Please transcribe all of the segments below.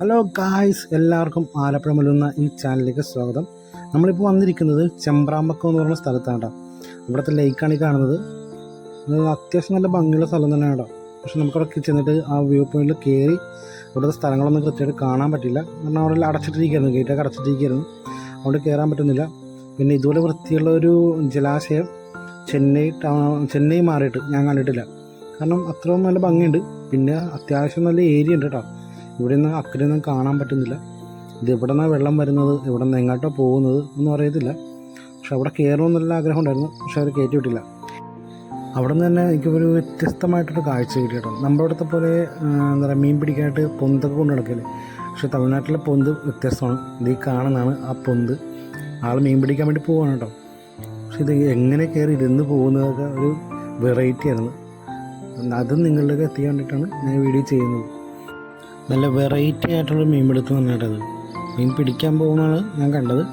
Hello guys എല്ലാവർക്കും ആലപ്പുഴ ഈ ചാനലിലേക്ക് സ്വാഗതം. നമ്മളിപ്പോൾ വന്നിരിക്കുന്നത് ചെമ്പ്രാമ്പക്കം എന്ന് പറയുന്ന സ്ഥലത്താണ് കേട്ടോ. ഇവിടുത്തെ ലേക്കാണ് ഈ കാണുന്നത്. അത്യാവശ്യം നല്ല ഭംഗിയുള്ള സ്ഥലം തന്നെയാണ് കേട്ടോ. പക്ഷെ നമുക്കവിടെ ചെന്നിട്ട് ആ വ്യൂ പോയിന്റിൽ കയറി ഇവിടുത്തെ സ്ഥലങ്ങളൊന്നും കൃത്യമായിട്ട് കാണാൻ പറ്റില്ല. കാരണം അവിടെ അടച്ചിട്ടിരിക്കുകയായിരുന്നു ഗേറ്റൊക്കെ അടച്ചിട്ടിരിക്കുകയായിരുന്നു. അതുകൊണ്ട് കയറാൻ പറ്റുന്നില്ല. പിന്നെ ഇതുപോലെ വൃത്തിയുള്ള ഒരു ജലാശയം ചെന്നൈ ചെന്നൈ മാറിയിട്ട് ഞാൻ കണ്ടിട്ടില്ല. കാരണം അത്രയും നല്ല ഭംഗിയുണ്ട്. പിന്നെ അത്യാവശ്യം നല്ല ഏരിയ ഉണ്ട് കേട്ടോ. ഇവിടെ നിന്ന് അക്കരെ ഒന്നും കാണാൻ പറ്റുന്നില്ല. ഇത് എവിടെ നിന്നാണ് വെള്ളം വരുന്നത് എവിടെ നിന്ന് എങ്ങോട്ടോ പോകുന്നത് ഒന്നും അറിയത്തില്ല. പക്ഷെ അവിടെ കയറണമെന്നുള്ള ആഗ്രഹം ഉണ്ടായിരുന്നു പക്ഷെ അവർ കയറ്റി വിട്ടില്ല അവിടെ നിന്ന് തന്നെ എനിക്ക് ഒരു വ്യത്യസ്തമായിട്ടൊരു കാഴ്ച കിട്ടി കേട്ടോ നമ്മുടെ അടുത്ത പോലെ എന്താ പറയുക മീൻ പിടിക്കാനായിട്ട് പൊന്തൊക്കെ കൊണ്ട് നടക്കില്ലേ പക്ഷെ തമിഴ്നാട്ടിലെ പൊന്ത് വ്യത്യസ്തമാണ്. ഇത് ഈ കാണുന്നതാണ് ആ പൊന്ത്. ആൾ മീൻ പിടിക്കാൻ വേണ്ടി പോവാണ് കേട്ടോ. പക്ഷെ ഇത് എങ്ങനെ കയറി ഇരുന്ന് പോകുന്നതൊക്കെ ഒരു വെറൈറ്റി ആയിരുന്നു അത് നിങ്ങളിലേക്ക് എത്തിക്കാൻ വേണ്ടിയിട്ടാണ് ഞാൻ വീഡിയോ ചെയ്യുന്നത്. നല്ല വെറൈറ്റി ആയിട്ടുള്ള മീൻ പിടുത്തം വന്നിട്ടത് മീൻ പിടിക്കാൻ പോകുന്നതാണ് ഞാൻ കണ്ടത്.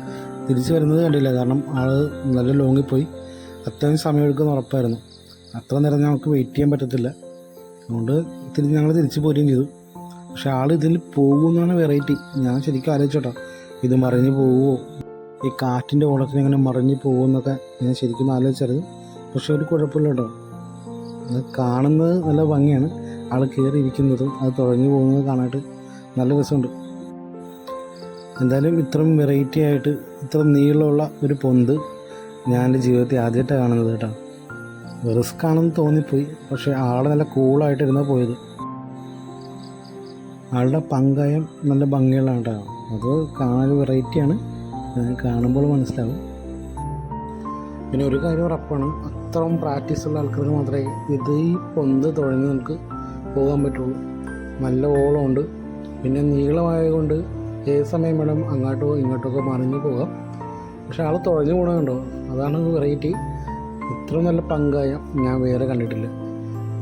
തിരിച്ചു വരുന്നത് കണ്ടില്ല. കാരണം ആൾ നല്ല ലോങ്ങിൽ പോയി. അത്രയും സമയം എടുക്കുന്ന ഉറപ്പായിരുന്നു. അത്ര നേരം ഞങ്ങൾക്ക് വെയിറ്റ് ചെയ്യാൻ പറ്റത്തില്ല. അതുകൊണ്ട് തിരിച്ച് ഞങ്ങൾ തിരിച്ചു പോരുകയും ചെയ്തു. പക്ഷെ ആൾ ഇതിൽ പോകുമെന്നാണ് വെറൈറ്റി ഞാൻ ശരിക്കും ആലോചിച്ചോട്ടോ. ഇത് മറിഞ്ഞ് പോവുമോ ഈ കാറ്റിന്റെ ഓളത്തിന് എങ്ങനെ മറിഞ്ഞ് പോകുമെന്നൊക്കെ ഞാൻ ശരിക്കും ആലോചിച്ചായിരുന്നു പക്ഷെ ഒരു കുഴപ്പമില്ല കേട്ടോ. അത് കാണുന്നത് നല്ല ഭംഗിയാണ്. ആൾ കയറി ഇരിക്കുന്നതും അത് തുഴഞ്ഞു പോകുന്നത് കാണാനായിട്ട് നല്ല രസമുണ്ട്. എന്തായാലും ഇത്രയും വെറൈറ്റി ആയിട്ട് ഇത്ര നീളമുള്ള ഒരു പൊന്ത് ഞാൻ എന്റെ ജീവിതത്തിൽ ആദ്യമായിട്ടാണ് കാണുന്നത് കേട്ടോ. റിസ്ക് ആണെന്ന് തോന്നിപ്പോയി പക്ഷേ ആൾ നല്ല കൂളായിട്ടിരുന്നാണ് പോയത്. ആളുടെ പങ്കായം നല്ല ഭംഗിയുള്ളതാണ് കേട്ടോ. അത് കാണാൻ വെറൈറ്റിയാണ് കാണുമ്പോൾ മനസ്സിലാവും. പിന്നെ ഒരു കാര്യം ഉറപ്പാണ് അത്രയും പ്രാക്ടീസ് ഉള്ള ആൾക്കാർക്ക് മാത്രമേ ഇത് ഈ പൊന്ത് തുഴഞ്ഞ് നമുക്ക് പോകാൻ പറ്റുള്ളൂ. നല്ല ഓളമുണ്ട്. പിന്നെ നീളമായതുകൊണ്ട് ഏത് സമയം വേണം അങ്ങോട്ടോ ഇങ്ങോട്ടോ ഒക്കെ മറിഞ്ഞ് പോകാം. പക്ഷെ ആൾ തുഴഞ്ഞു പോകണമുണ്ടോ അതാണ് വെറൈറ്റി. ഇത്ര നല്ല പങ്കായം ഞാൻ വേറെ കണ്ടിട്ടില്ല.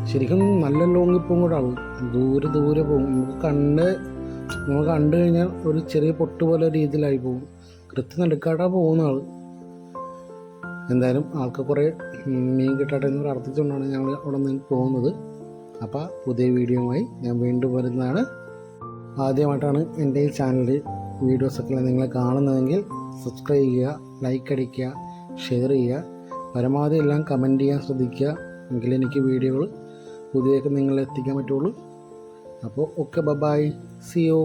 ശരിക്കും നല്ല ലോങ്ങിൽ പോകും കൂടെ ആൾ ദൂരെ ദൂരെ പോകും. നമുക്ക് കണ്ട് നമ്മൾ കണ്ടു കഴിഞ്ഞാൽ ഒരു ചെറിയ പൊട്ട് പോലെ രീതിയിലായി പോകും. കൃത്യം നടുക്കാട്ടാണ് പോകുന്ന ആൾ എന്തായാലും ആൾക്ക് കുറേ മീൻ കിട്ടട്ടെ എന്ന് പ്രാർത്ഥിച്ചുകൊണ്ടാണ് ഞങ്ങൾ അവിടെ നിന്ന് പോകുന്നത്. അപ്പോൾ പുതിയ വീഡിയോയുമായി ഞാൻ വീണ്ടും വരുന്നതാണ്. ആദ്യമായിട്ടാണ് എന്റെ ഈ ചാനലിൽ വീഡിയോസൊക്കെ നിങ്ങൾ കാണുന്നതെങ്കിൽ സബ്സ്ക്രൈബ് ചെയ്യുക ലൈക്ക് അടിക്കുക ഷെയർ ചെയ്യുക. പരമാവധി എല്ലാം കമന്റ് ചെയ്യാൻ ശ്രദ്ധിക്കുക. എങ്കിൽ എനിക്ക് വീഡിയോകൾ പുതിയൊക്കെ നിങ്ങളെത്തിക്കാൻ പറ്റുള്ളൂ. അപ്പോൾ ഓക്കെ ബബായ് സി യു